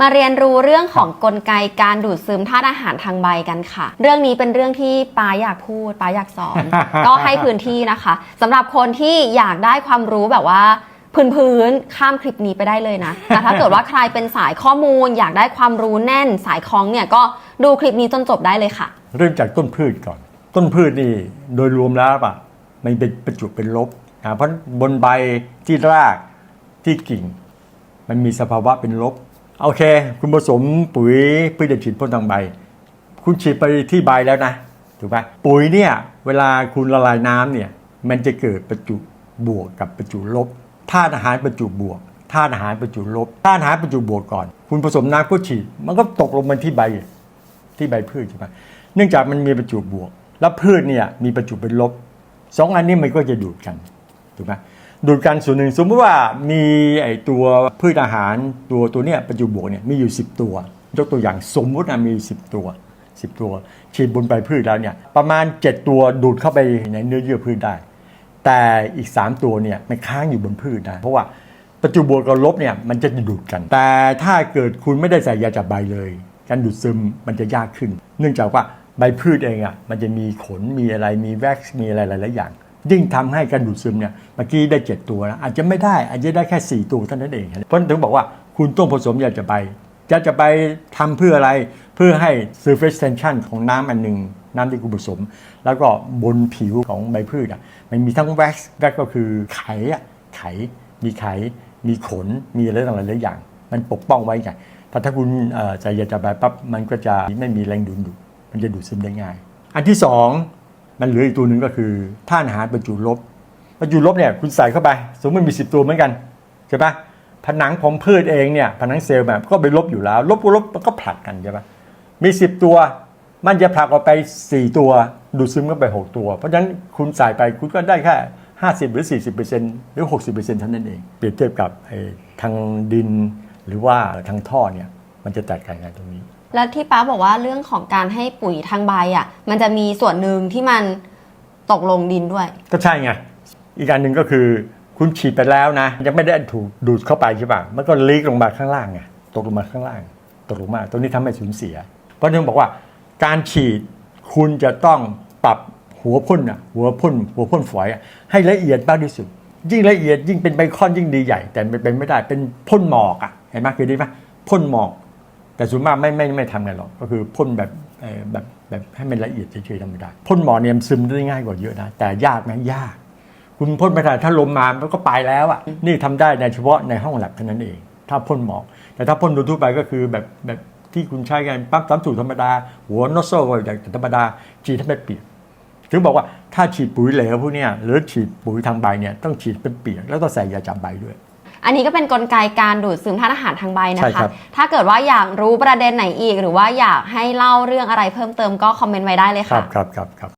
มาเรียนรู้เรื่องของกลไกการดูดซึมธาตุอาหารทางใบกันค่ะ เรื่องนี้เป็นเรื่องที่ป้าอยากพูดป้าอยากสอน ก็ให้พื้นที่นะคะสำหรับคนที่อยากได้ความรู้แบบว่าพื้นๆข้ามคลิปนี้ไปได้เลยนะ แต่ถ้าเกิดว่าใครเป็นสายข้อมูล อยากได้ความรู้แน่นสายคล้องเนี่ยก็ดูคลิปนี้จนจบได้เลยค่ะ เริ่มจากต้นพืชก่อน ต้นพืชนี่โดยรวมแล้วปะมันเป็นประจุเป็นลบนะเพราะบนใบที่รากที่กิ่ง มันมีสภาวะเป็นลบ โอเค คุณผสมปุ๋ยพืชฉีดพ่นทางใบ คุณฉีดไปที่ใบแล้วนะถูกไหมปุ๋ยเนี่ยเวลาคุณละลายน้ำเนี่ยมันจะเกิดประจุบวกกับประจุลบธาตุอาหารประจุบวกธาตุอาหารประจุลบธาตุอาหารประจุบวกก่อน คุณผสมน้ำก็ฉีด มันก็ตกลงมาที่ใบที่ใบพืชใช่ไหมเนื่องจากมันมีประจุบวก แล้วพืชเนี่ยมีประจุเป็นลบสองอันนี้มันก็จะดูดกันถูกไหม ดูดกันส่วนหนึ่งสมมติว่ามีไอตัวพืชอาหารตัวตัวเนี้ยประจุบวกเนี่ยมีอยู่ 10 ตัว ยกตัวอย่างสมมุตินะมี 10 ตัว 10 ตัว ฉีดบนใบพืชแล้วเนี่ยประมาณ 7 ตัวดูดเข้าไปในเนื้อเยื่อพืชได้ แต่อีก 3 ตัวเนี่ยมันค้างอยู่บนพืชนะเพราะว่าประจุบวกกับลบเนี่ยมันจะดูดกัน แต่ถ้าเกิดคุณไม่ได้ใส่ยาจับใบเลยการดูดซึมมันจะยากขึ้น เนื่องจากว่าใบพืชเองอะมันจะมีขนมีอะไรมีแว็กซ์มีอะไรหลายๆอย่าง ยิ่งทำให้การดูดซึมเนี่ยเมื่อกี้ได้ 7 ตัวนะอาจจะไม่ได้อาจจะได้แค่ 4 ตัวเท่านั้นเอง เพราะนั้นถึงบอกว่าคุณต้องผสมยาจับใบยาจับใบทำเพื่ออะไรเพื่อให้ surface tension ของน้ำอันหนึ่งน้ำที่คุณผสม แล้วก็บนผิวของใบพืชอะมันมีทั้งแว็กซ์แว็กก็คือไขอะไขมีไข มีขนมีอะไรต่างๆหลายอย่าง มันปกป้องไว้ไงแต่ถ้าคุณเอ่อใส่ยาจับใบปั๊บมันก็จะไม่มีแรงดูดดูดมันจะดูดซึมได้ง่าย อันที่สอง มันเหลืออีกตัวหนึ่งก็คือท่านอาหารบรรจุลบบรรจุลบเนี่ยคุณใส่เข้าไป สมมติมี10ตัวเหมือนกันใช่ปะผนังของพืชเองเนี่ยผนังเซลล์แบบก็ไปลบอยู่แล้ว ลบกับลบมันก็ผลักกันใช่ปะมี10ตัวมันจะผลักออกไป 4 ตัว ดูดซึมก็ไป 6 ตัว เพราะฉะนั้นคุณใส่ไปคุณก็ได้แค่ 50 หรือ 40%หรือ 60%เท่านั้นเอง เปรียบเทียบกับทางดินหรือว่าทางท่อเนี่ยมันจะแตกต่างกันตรงนี้ แล้วที่ป้าบอกว่าเรื่องของการให้ปุ๋ยทางใบอะ มันจะมีส่วนหนึ่งที่มันตกลงดินด้วย ก็ใช่ไง อีกอันหนึ่งก็คือคุณฉีดไปแล้วนะ ยังไม่ได้ถูกดูดเข้าไปใช่ป่ะมันก็ลีกลงมาข้างล่างไงตกลงมาข้างล่าง ตกลงมาตรงนี้ทำให้สูญเสีย เพราะนั้นบอกว่าการฉีดคุณจะต้องปรับหัวพ่นอะหัวพ่นหัวพ่นฝอยอะให้ละเอียดมากที่สุด ยิ่งละเอียดยิ่งเป็นไบคอนยิ่งดีใหญ่ แต่มันเป็นไม่ได้เป็นพ่นหมอกอะเห็นไหมเคยได้ไหมพ่นหมอก แต่ส่วนมากไม่ไม่ไม่ทำกันหรอก ก็คือพ่นแบบแบบแบบให้มันละเอียดเฉยๆธรรมดาพ่นหมอเนี่ยซึมได้ง่ายกว่าเยอะนะ แต่ยากไหมยาก คุณพ่นไปถ้าลมมามันก็ไปแล้วอะนี่ทำได้ในเฉพาะในห้องแลบเท่านั้นเอง ถ้าพ่นหมอกแต่ถ้าพ่นโดยทั่วไปก็คือแบบแบบที่คุณใช้กันปั๊บสามสูตรธรรมดา หัวนอสโซ่อย่างธรรมดาฉีดให้มันเปียกถึงบอกว่าถ้าฉีดปุ๋ยเหลวพวกเนี้ยหรือฉีดปุ๋ยทางใบเนี่ยต้องฉีดเป็นเปียกแล้วต้องใส่ยาจับใบด้วย อันนี้ก็เป็นนกลไกการดูดซึมธาตุอาหารทางใบนะใช่คคะรับ ถ้าเกิดว่าอยากรู้ประเด็นไหนอีก หรือว่าอยากให้เล่าเรื่องอะไรเพิ่มเติมก็คอมเมนต์ไว้ได้เลยครัค่ะ บครับครับครับ